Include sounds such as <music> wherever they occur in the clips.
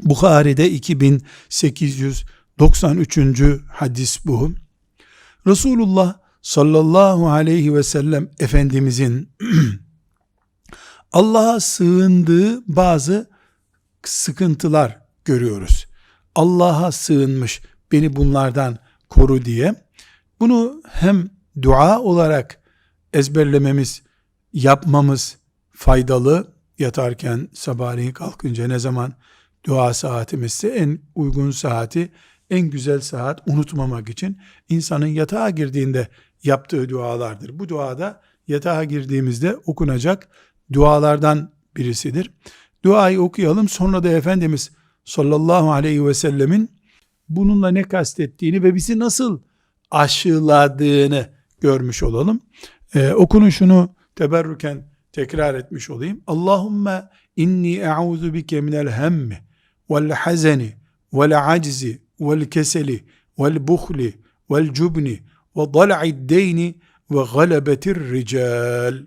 Bukhari'de 2893. hadis bu. Resulullah sallallahu aleyhi ve sellem Efendimizin <clears throat> Allah'a sığındığı bazı sıkıntılar görüyoruz. Allah'a sığınmış beni bunlardan koru diye. Bunu hem dua olarak ezberlememiz, yapmamız faydalı. Yatarken sabahleyin kalkınca ne zaman dua saatimizse en uygun saati, en güzel saat unutmamak için insanın yatağa girdiğinde yaptığı dualardır. Bu duada yatağa girdiğimizde okunacak dualardan birisidir. Duayı okuyalım sonra da Efendimiz sallallahu aleyhi ve sellemin bununla ne kastettiğini ve bizi nasıl aşıladığını görmüş olalım. Ee, okunuşunu teberrüken tekrar etmiş olayım. Allahümme inni e'udhu bike minel hemmi vel hazeni vel aczi vel keseli vel buhli vel cubni ve dala'id deyni ve galebetir rical.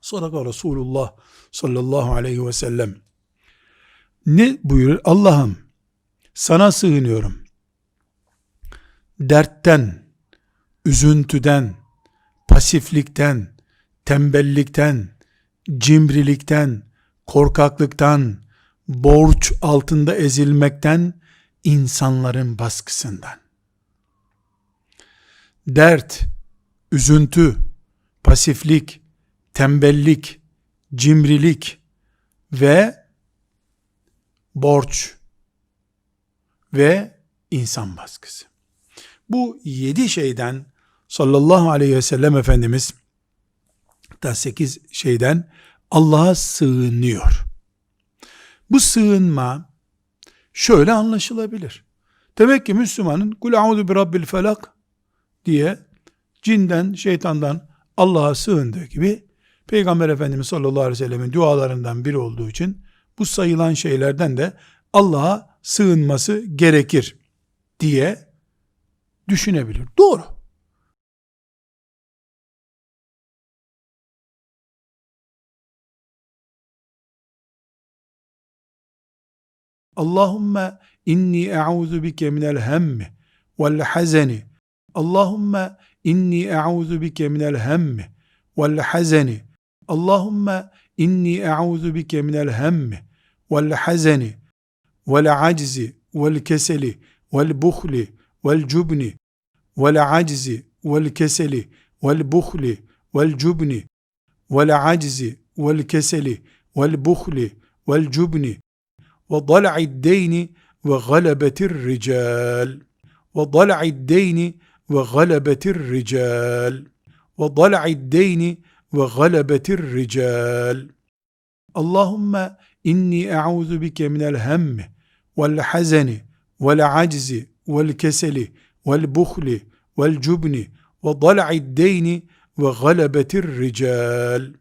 Sadaka Resulullah sallallahu aleyhi ve sellem. Ne buyurur? Allah'ım sana sığınıyorum. Dertten, üzüntüden, pasiflikten, tembellikten, cimrilikten, korkaklıktan, borç altında ezilmekten, insanların baskısından. Dert, üzüntü, pasiflik, tembellik, cimrilik ve borç ve insan baskısı. Bu yedi şeyden sallallahu aleyhi ve sellem Efendimiz da sekiz şeyden Allah'a sığınıyor. Bu sığınma şöyle anlaşılabilir. Demek ki Müslümanın kul audu bi rabbil felak diye cinden, şeytandan Allah'a sığındığı gibi Peygamber Efendimiz sallallahu aleyhi ve sellemin dualarından biri olduğu için bu sayılan şeylerden de Allah'a sığınması gerekir diye düşünebilir. Doğru. Allahümme inni e'udhu bike minel hemmi vel hazeni. Allahümme inni e'udhu bike minel hemmi vel hazeni. Allahümme inni e'udhu bike minel hemmi vel hazeni vel aczi vel keseli vel buhli vel cubni vel aczi vel keseli vel buhli vel cubni vel aczi vel keseli vel buhli vel cubni ve dala'id deyni ve galebetir rical ve dala'id deyni ve galebetir rical